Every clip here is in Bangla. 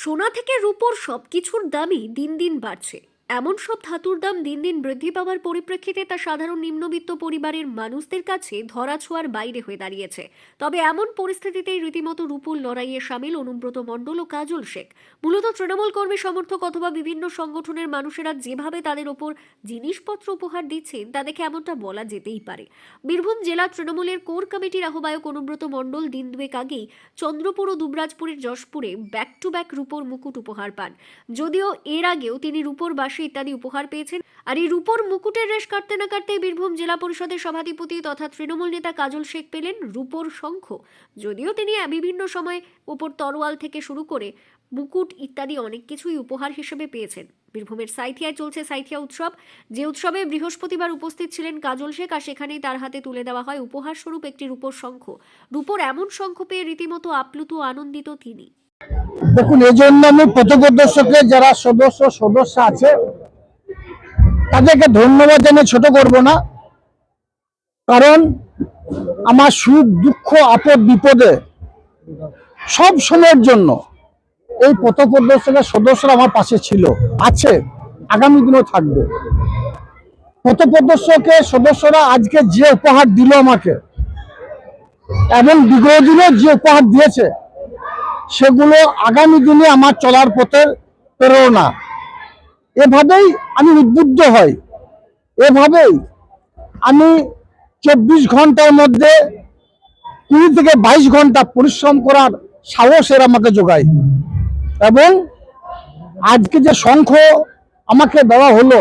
সোনা থেকে রূপোর সবকিছুর দামই দিন দিন বাড়ছে। এমন সব ধাতুর দাম দিন দিন বৃদ্ধি পাওয়ার পরিপ্রেক্ষিতে তা সাধারণ নিম্নবিত্ত পরিবারের মানুষদের কাছে ধরাছোঁয়ার বাইরে হয়ে দাঁড়িয়েছে। তবে এমন পরিস্থিতিতেই রীতিমতো রূপুর লড়াইয়ে সামিল অনুব্রত মণ্ডল ও কাজল শেখ। মূলত তৃণমূল কর্মী সমর্থক অথবা বিভিন্ন সংগঠনের মানুষেরা যেভাবে তাদের ওপর জিনিসপত্র উপহার দিচ্ছেন, তা দেখে এমনটা বলা যেতেই পারে। বীরভূম জেলা তৃণমূলের কোর কমিটির আহ্বায়ক অনুব্রত মণ্ডল দিন দুয়েক আগেই চন্দ্রপুর ও দুবরাজপুরের যশপুরে ব্যাক টু ব্যাক রূপোর মুকুট উপহার পান। যদিও এর আগেও তিনি রূপোর বাসি ইত্যাদি উপহার পেয়েছেন। আর এই রূপোর মুকুটের রেশ কাটতে না কাটতেই বীরভূম জেলা পরিষদের সভাধিপতি তথা তৃণমূল নেতা কাজল শেখ পেলেন রূপোর শঙ্খ। যদিও তিনি বিভিন্ন সময় উপর তরোয়াল থেকে শুরু করে মুকুট ইত্যাদি অনেক কিছুই উপহার হিসেবে পেয়েছেন। বীরভূমের সাইথিয়ায় চলছে সাইথিয়া উৎসব। যে উৎসবে বৃহস্পতিবার উপস্থিত ছিলেন কাজল শেখ আর সেখানেই তার হাতে তুলে দেওয়া হয় উপহার স্বরূপ একটি রূপোর শঙ্খ। রূপোর এমন শঙ্খ পেয়ে রীতিমতো আপ্লুত আনন্দিত তিনি। দেখুন, এই জন্য আমি পথপ্রদর্শকের যারা সদস্য সদস্য আছে, তাদেরকে ধন্যবাদ জানিয়ে ছোট করব না। কারণ আমার সুখ, দুঃখ, আপদ, বিপদে সব সময়ের জন্য এই পথপ্রদর্শকের সদস্যরা আমার পাশে ছিল, আছে, আগামী দিনেও থাকবে। পথপ্রদর্শকের সদস্যরা আজকে যে উপহার দিল আমাকে, এবং বিগত যে উপহার দিয়েছে সেগুলো আগামী দিনে আমার চলার পথে প্রেরণা। এভাবেই আমি উদ্বুদ্ধ হই। এভাবেই আমি চব্বিশ ঘণ্টার মধ্যে কুড়ি থেকে বাইশ ঘণ্টা পরিশ্রম করার সাহস এর আমাকে যোগায়। এবং আজকে যে শঙ্খ আমাকে দেওয়া হলো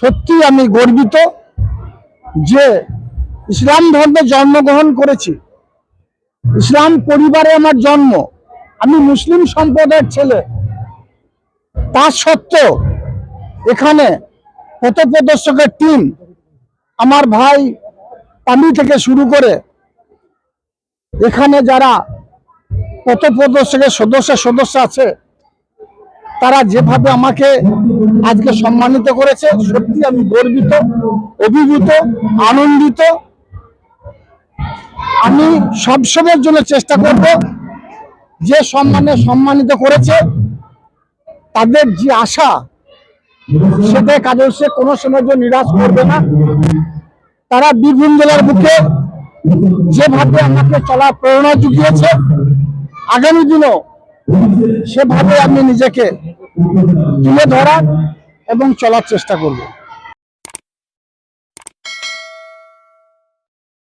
সত্যি আমি গর্বিত যে ইসলাম ধর্মে জন্মগ্রহণ করেছি। ইসলাম পরিবারে আমার জন্ম। আমি মুসলিম সম্প্রদায়ের ছেলে। তা সত্ত্বেও এখানে পথপ্রদর্শকের টিম আমার ভাই পামি থেকে শুরু করে এখানে যারা পথপ্রদর্শকের সদস্য সদস্য আছে, তারা যেভাবে আমাকে আজকে সম্মানিত করেছে, সত্যি আমি গর্বিত, অভিভূত, আনন্দিত আমি সবসময়ের জন্য চেষ্টা করব যে সম্মানে সম্মানিত করেছে, তাদের যে আশা সেটাই কাজল সে কোনো সময় জন্য নিরাশ করবে না। তারা বীরভূম জেলার বুকে যেভাবে আমাকে চলার প্রেরণা জুগিয়েছে, আগামী দিনও সেভাবে আমি নিজেকে তুলে ধরার এবং চলার চেষ্টা করব।